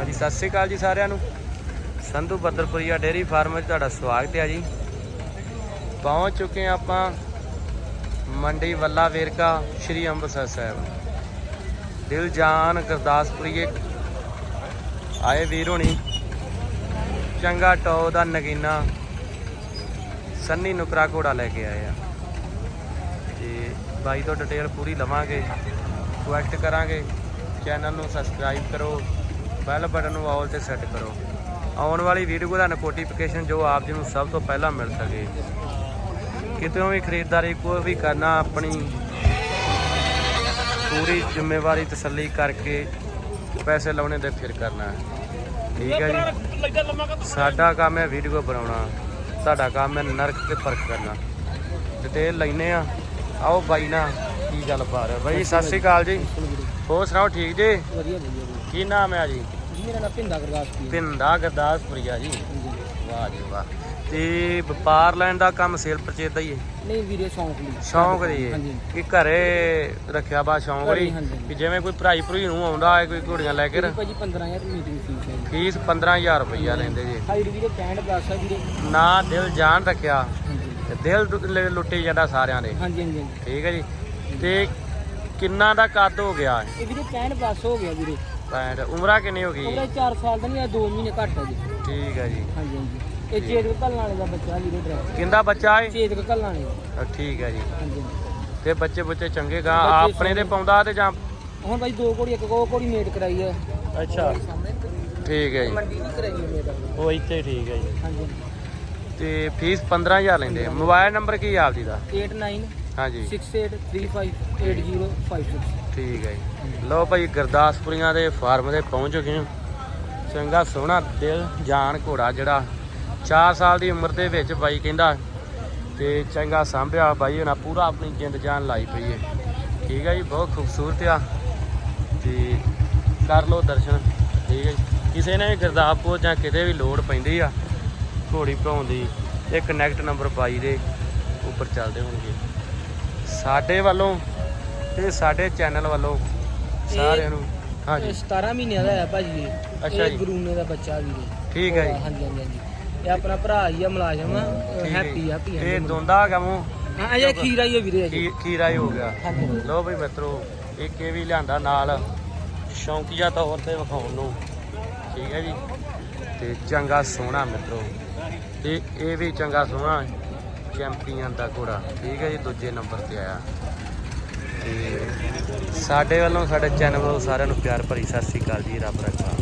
ਹਾਂਜੀ, ਸਤਿ ਸ੍ਰੀ ਅਕਾਲ ਜੀ ਸਾਰਿਆਂ ਨੂੰ। ਸੰਧੂ ਬੱਦਰਪੁਰੀਆ ਡੇਅਰੀ ਫਾਰਮ ਵਿੱਚ ਤੁਹਾਡਾ ਸਵਾਗਤ ਹੈ ਜੀ। ਪਹੁੰਚ ਚੁੱਕੇ ਹਾਂ ਆਪਾਂ ਮੰਡੀ ਵੱਲਾ ਵੇਰਕਾ, ਸ਼੍ਰੀ ਅੰਮ੍ਰਿਤਸਰ ਸਾਹਿਬ। ਦਿਲਜਾਨ ਗੁਰਦਾਸਪੁਰੀਏ ਆਏ ਵੀਰ ਹੋਣੀ। ਚੰਗਾ ਟੋ ਦਾ ਨਗੀਨਾ। ਸੰਨੀ ਨੁਕਰਾ ਘੋੜਾ ਲੈ ਕੇ ਆਏ ਆ। ਤੇ ਬਾਈ ਤੋਂ ਡਿਟੇਲ ਪੂਰੀ ਲਵਾਂਗੇ। ਰਿਕੁਐਸਟ ਕਰਾਂਗੇ। ਚੈਨਲ ਨੂੰ ਸਬਸਕ੍ਰਾਈਬ ਕਰੋ। ਬੈਲ ਬਟਨ ਨੂੰ ਆਲ ਤੇ ਸੈੱਟ ਕਰੋ। ਆਉਣ ਵਾਲੀ ਵੀਡੀਓ ਦਾ ਨੋਟੀਫਿਕੇਸ਼ਨ ਜੋ ਆਪ ਜੀ ਨੂੰ ਸਭ ਤੋਂ ਪਹਿਲਾਂ ਮਿਲ ਸਕੇ। ਕਿਤੇ ਵੀ ਖਰੀਦਦਾਰੀ ਕੋਈ ਵੀ ਕਰਨਾ, ਆਪਣੀ ਪੂਰੀ ਜ਼ਿੰਮੇਵਾਰੀ ਤਸੱਲੀ ਕਰਕੇ ਪੈਸੇ ਲਾਉਣੇ ਤੇ ਫਿਰ ਕਰਨਾ ਠੀਕ ਹੈ ਜੀ। ਸਾਡਾ ਕੰਮ ਹੈ ਵੀਡੀਓ ਬਣਾਉਣਾ। ਤੁਹਾਡਾ ਕੰਮ ਹੈ ਨਰਕ ਤੇ ਫ਼ਰਕ ਕਰਨਾ। ਡਿਟੇਲ ਲੈਨੇ ਆ ਆਓ ਬਾਈ ਨਾ ਕੀ ਗੱਲ ਬਾਤ ਹੈ। ਬਾਈ ਸਤਿ ਸ਼੍ਰੀ ਅਕਾਲ ਜੀ। ਹੋਰ ਸੁਣਾਓ ਠੀਕ ਜੀ? ਵਧੀਆ ਵਧੀਆ ਕੀ ਨਾਮ ਹੈ ਜੀ? ਜੀ ਮੇਰਾ ਨਾਮ ਭਿੰਦਾ ਗੁਰਦਾਸਪੁਰ ਪਿੰਦਾ ਗੁਰਦਾਸਪੁਰੀਆ ਜੀ। ਵਾਹ ਜੀ ਵਾਹ। ਤੇ ਵਪਾਰ ਲੈਣ ਦਾ ਕੰਮ ਸੇਲ ਪਰਚੇਜ ਦਾ ਹੀ ਹੈ? ਨਹੀਂ ਵੀਰੇ ਸ਼ੌਂਕ ਲਈ ਸ਼ੌਂਕ ਦੀ ਹਾਂਜੀ। ਹੈ ਕਿ ਘਰੇ ਰੱਖਿਆ ਬਾ ਸ਼ੌਂਕ ਘਰੇ, ਹਾਂਜੀ। ਕਿ ਜਿਵੇਂ ਕੋਈ ਭਰਾਈ ਭਰੂਈ ਨੂੰ ਆਉਂਦਾ ਹੈ ਕੋਈ ਘੋੜੀਆਂ ਲੈ ਕੇ ਇਹਦੀ ਭਾਜੀ 15000 ਮੀਟਿੰਗ ਫੀਸ ਹੈ ਜੀ। ਫੀਸ 15000 ਰੁਪਈਆ ਲੈਂਦੇ ਜੀ। ਹਾਈਟ ਵੀਰੇ 65 ਪਲੱਸ ਹੈ ਵੀਰੇ। ਨਾ ਦਿਲ ਜਾਨ ਰੱਖਿਆ। ਹਾਂਜੀ। ਤੇ ਦਿਲ ਲ- ਲੁੱਟੀ ਜਾਂਦਾ ਸਾਰਿਆਂ ਦੇ। ਹਾਂਜੀ ਹਾਂਜੀ ਹਾਂਜੀ। ਠੀਕ ਹੈ ਜੀ। ਤੇ ਕਿੰਨਾ ਦਾ ਕੱਦ ਹੋ ਗਿਆ ਇਹ? ਵੀਰੇ 65 ਪਲੱਸ ਹੋ ਗਿਆ ਵੀਰੇ। ਪੈਂਟ ਉਮਰਾਂ ਕਿੰਨੀ ਹੋ ਉਹਦਾ ਗਈ 4 ਸਾਲ ਦਾ ਨਹੀਂ ਆ 2 ਮਹੀਨੇ ਘੱਟ ਹੈ ਜੀ। ਠੀਕ ਹੈ ਜੀ। ਹਾਂਜੀ ਹਾਂਜੀ। ਇਹ ਚੇਤਕ ਕੱਲਣ ਵਾਲੇ ਦਾ ਬੱਚਾ ਵੀਰੇ ਡਰਾਈਵਰ ਕਿੰਦਾ ਬੱਚਾ ਹੈ ਚੇਤਕ ਕੱਲਣ ਵਾਲੇ ਦਾ। ਠੀਕ ਹੈ ਜੀ। ਹਾਂਜੀ ਹਾਂਜੀ। ਤੇ ਬੱਚੇ ਬੱਚੇ ਚੰਗੇ ਗਾ? ਬੱਚੇ ਆਪਣੇ ਦੇ। ਪਾਉਂਦਾ ਤੇ ਜਾਂ ਹੁਣ ਭਾਈ ਦੋ ਘੋੜੀ ਇੱਕ ਉਹ ਘੋੜੀ ਮੇਟ ਕਰਾਈ ਹੈ ਅੱਛਾ। ਠੀਕ ਹੈ ਜੀ। ਮੰਡੀ ਨਹੀਂ ਕਰਾਈ ਹੈ ਮੇਟ ਉਹ ਇੱਥੇ ਠੀਕ ਹੈ ਜੀ। ਹਾਂਜੀ। ਤੇ ਫੀਸ 15000 ਲੈਂਦੇ ਆ। ਮੋਬਾਈਲ ਨੰਬਰ ਕੀ ਆ ਦਾ? 89 ਹਾਂਜੀ। 68358056 ਠੀਕ ਹੈ ਜੀ। ਲਓ ਭਾਈ ਗੁਰਦਾਸਪੁਰੀਆਂ ਦੇ ਫਾਰਮ ਦੇ ਪਹੁੰਚ ਚੁੱਕੇ ਹਾਂ। ਚੰਗਾ ਸੋਹਣਾ ਦਿਲ ਜਾਨ ਘੋੜਾ ਜਿਹੜਾ 4 ਸਾਲ ਦੀ ਉਮਰ ਦੇ ਵਿੱਚ ਬਾਈ ਕਹਿੰਦਾ। ਤੇ ਚੰਗਾ ਸਾਂਭਿਆ ਬਾਈ ਉਹਨਾਂ ਪੂਰਾ ਆਪਣੀ ਜਿੰਦ ਜਾਨ ਲਾਈ ਪਈ ਹੈ। ਠੀਕ ਹੈ ਜੀ ਬਹੁਤ ਖੂਬਸੂਰਤ ਆ। ਤੇ ਕਰ ਲਓ ਦਰਸ਼ਨ। ਠੀਕ ਹੈ ਜੀ। ਕਿਸੇ ਨੇ ਗੁਰਦਾਸਪੁਰ ਜਾਂ ਕਿਤੇ ਵੀ ਲੋੜ ਪੈਂਦੀ ਆ ਘੋੜੀ ਭਰਾਉਣ ਦੀ ਇਹ ਕਨੈਕਟ ਨੰਬਰ 22 ਦੇ ਉੱਪਰ ਚੱਲਦੇ ਹੋਣਗੇ। ਸਾਡੇ ਵੱਲੋਂ ਤੇ ਸਾਡੇ ਚੈਨਲ ਵੱਲੋਂ ਸਾਰਿਆਂ ਨੂੰ। ਹਾਂਜੀ ਇਹ 17 ਮਹੀਨਿਆਂ ਦਾ ਹੈ ਭਾਜੀ ਇਹ। ਅੱਛਾ ਜੀ। ਗਰੂਨੇ ਦਾ ਬੱਚਾ ਵੀਰੇ ਠੀਕ ਹੈ ਜੀ। ਹਾਂਜੀ ਹਾਂਜੀ ਹਾਂਜੀ। ਇਹ ਆਪਣਾ ਭਰਾ ਹੀ ਆ ਮੁਲਾਜ਼ਮ ਆ ਠੀਕ ਹੈ ਹੈਪੀ। ਹੈਪੀ ਇਹ ਦੋਂਦਾ ਹਾਂ ਇਹ ਖੀਰਾ ਹੀ ਆ ਵੀਰੇ ਅਜੇ ਖੀਰਾ ਹੀ ਹੋ ਗਿਆ। ਹਾਂਜੀ ਲੋ ਬਈ ਮਿੱਤਰੋ ਇੱਕ ਇਹ ਵੀ ਲਿਆਂਦਾ ਨਾਲ। ਸ਼ੌਂਕੀਆ ਤੌਰ ਤੇ ਵਿਖਾਉਣ ਨੂੰ। ਠੀਕ ਹੈ ਜੀ। ਤੇ ਚੰਗਾ ਸੋਹਣਾ ਮਿੱਤਰੋ। ਤੇ ਇਹ ਵੀ ਚੰਗਾ ਸੋਹਣਾ ਚੈਂਪੀਅਨ ਦਾ ਘੋੜਾ। ਠੀਕ ਹੈ ਜੀ, ਦੂਜੇ ਨੰਬਰ ਤੇ ਆਇਆ। ਤੇ ਸਾਡੇ ਵੱਲੋਂ, ਸਾਡੇ ਚੈਨਲ ਵੱਲੋਂ ਸਾਰਿਆਂ ਨੂੰ ਪਿਆਰ ਭਰੀ ਸਤਿ ਸ੍ਰੀ ਅਕਾਲ ਜੀ, ਰੱਬ ਰੱਖਾ